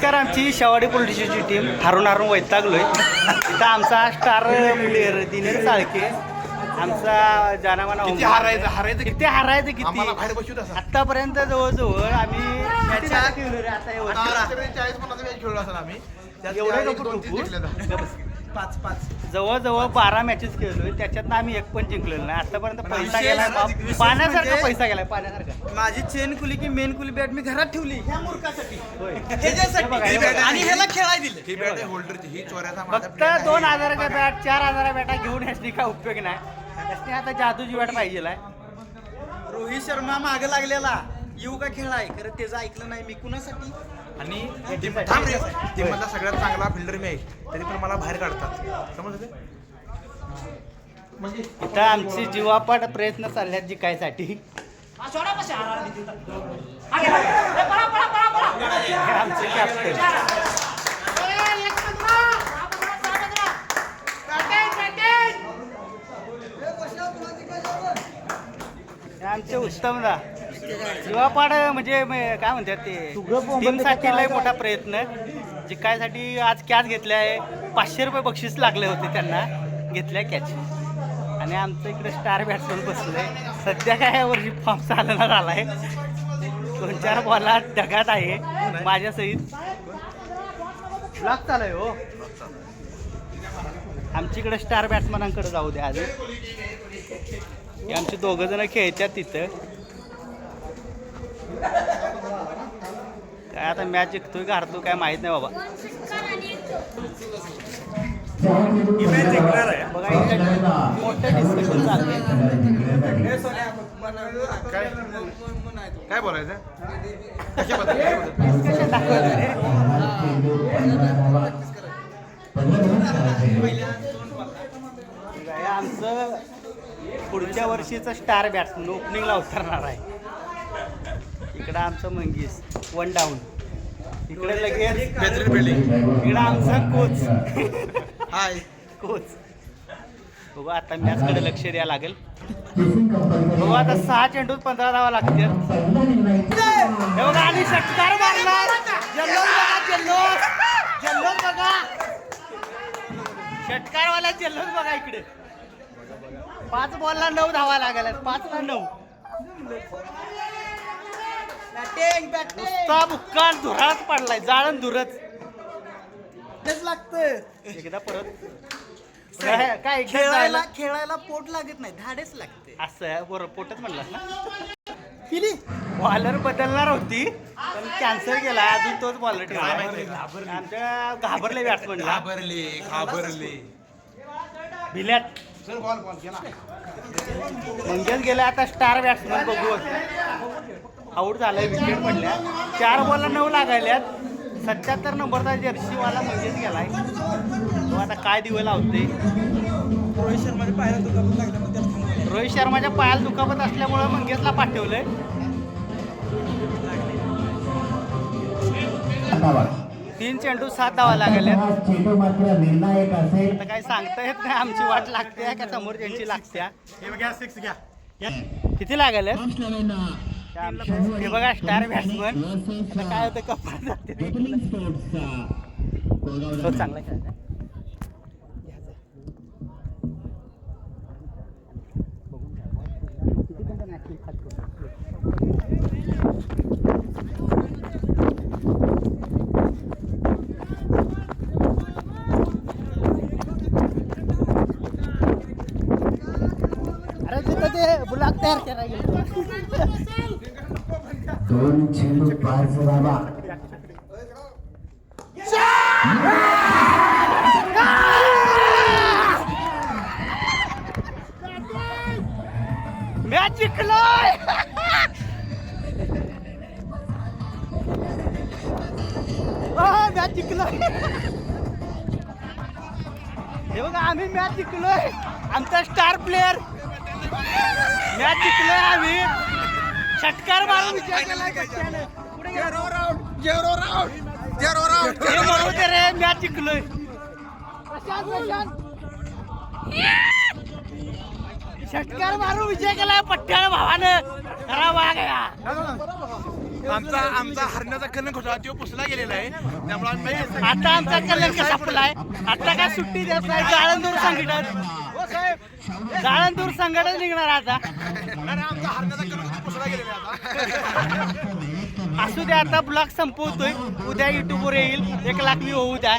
नमस्कार आमची शेवाडी पोलिटिशियनची टीम हारून हारून वैतागलोय. इथं आमचा स्टार प्लेअर दिनेश साळके. आमचा जानामाना किती हारायचं हारायचं किती? हारायचं किती? आम्हाला बाहेर बसू तसा आतापर्यंत जवळजवळ आम्ही रे आता एवढं. चाळीस पन्नास मॅच खेळलो असं आम्ही. त्यात एवढे नको दोन तीन टोकू. जिंकल्या आता. पाच पाच. जवळजवळ बारा मॅचेस खेळलोय त्याच्यातनं आम्ही एक पण जिंकलेलो नाही. आतापर्यंत पैसा गेलाय बाप. विशेष पाण्यासारखा म्हणजे- पैसा गेलाय पाण्यासारखा. माझी चेन कुली की मेन कुली बॅट मी घरात ठेवली. ह्या मूर्खासाठी. होय. हे बघा, हे बघा. आणि ह्याला खेळाय दिले. ही बॅट आहे होल्डरची ही चोऱ्याचा माझा फक्त आहे. दोन हजार बॅट चार हजार बॅटा घेऊन याची काय उपयोग नाही. याची आता जादूची बॅट पाहिजे रोहित शर्मा मागे लागलेला. येऊ का खेळाय? खरं त्याचं ऐकलं नाही मी. कुणासाठी? आणि टीम टीममधला सगळ्यात चांगला फिल्डर मी आहे. तरी पण मला बाहेर काढतात. समजलं म्हणजे इथं आमची जीवापाड प्रयत्न चालल्यात जिकायसाठी. हे आमचे कॅप्टन हे आमचे उत्तम दा शिवापाड म्हणजे काय म्हणतात ते? टीमसाठी लय मोठा प्रयत्न. जिकायसाठी आज कॅच घेतल्या आहे. पाचशे रुपये बक्षीस लागले होते त्यांना. घेतल्या कॅच. आणि आमचं इकडे स्टार बॅट्समन बसलंय. सध्या काय या वर्षी फॉर्म चालना झालाय दोन चार बॉलात ढगात आहे. माझ्या सहित. ब्लॉक चालू आहे हो आमच्याकडे स्टार बॅट्समनांकडे जाऊ द्या आधी. आमचे दोघं जण खेळतात तिथं. काय आता मॅच जिंकतोय का हरतो काय माहीत नाही बाबा. बघा इकडे. मोठं डिस्कशन चाललंय काय? काय बोलायचं? कशाबद्दल कशाबद्दल? डिस्कशन दाखवायचं रे हे आमचं पुढच्या वर्षीचं स्टार बॅट्समन ओपनिंगला उतरणार आहे. इकडं आमचं मंगीस वन डाऊन इकडे लगेच बेहतरीन इकडं आमचा कोच हाय कोच बघू आता मॅचकडे लक्ष द्यावं लागेल. बघू आता सहा चेंडूत पंधरा धावा लागतील. हे बघा आणि षटकार मारला जल्लोष बघा जल्लोष. जल्लोष बघा. षटकारवाला जल्लोष बघा इकडे. पाच बॉलला नऊ धावा लागल्या पाच ला नऊ. नुसता बुक्कान धुराच पडलाय जाळण धुरच. तेच लागतं एकदा परत. काय काय एकदा खेळायला जायला खेळायला पोट लागत नाही धाडेच लागते. असं बरोबर पोटच म्हणलास ना. किली बॉलर बदलणार होती पण कॅन्सल केला अजून तोच बॉलर ठेवला. आमच्या घाबरले बॅट्समन घाबरले घाबरले. भिल्यात. सर बॉल बॉल गेला मंगेश गेला आता स्टार बॅट्समन बघू आऊट झालाय विकेट पडल्या चार बॉलला नऊ लागायल्यात. सत्याहत्तर नंबरचा जर्सीवाला मंगेश गेलाय. तो आता काय दिवं लावते रोहित शर्माच्या पायाला दुखापत लागल्यामुळे. रोहित शर्माच्या पायाला दुखापत असल्यामुळं मंगेशला पाठवलंय. तीन चेंडू सात धावा लागल्यात. चेंडू मात्र निर्णायक असेल आता काही सांगता येत नाही. आमची वाट लागते. का समोर त्यांची लागत्या. हे घ्या सिक्स घ्या. किती लागले हे बघा स्टार बॅट्समन काय होतं कपाळ जाते. ते. चांगला खेळायचा तिथं ते ब्लॉक तयार करायला दोन चेंडू पाच धावा मॅच जिंकलोय. मॅच जिंकलोय. हे बघा आम्ही मॅच जिंकलोय. आमचा स्टार प्लेअर जिंकलोय आम्ही. षटकार मारून. झेरो राऊंड झेरो राऊंड हे रे मॅच जिंकलोय प्रशांत प्रशांत षटकार मारून विजय केलाय पट्ट्यानं भावानं. खरा वाघ या. आमचा आमचा हरण्याचा कलंक होता तो पुसला गेलेला आहे. त्यामुळे आम्ही आता आमचा कलंक संपलाय. आता काय सुट्टी देत नाही जाळंदूर संघटन. जाळंदूर संघटन निघणार आता. आमचा हरण्याचा कलंक पुसला गेलेला आहे आता? असू द्या आता ब्लॉग संपवतोय. उद्या युट्यूबवर येईल. एक लाख व्ह्यू होऊ द्या.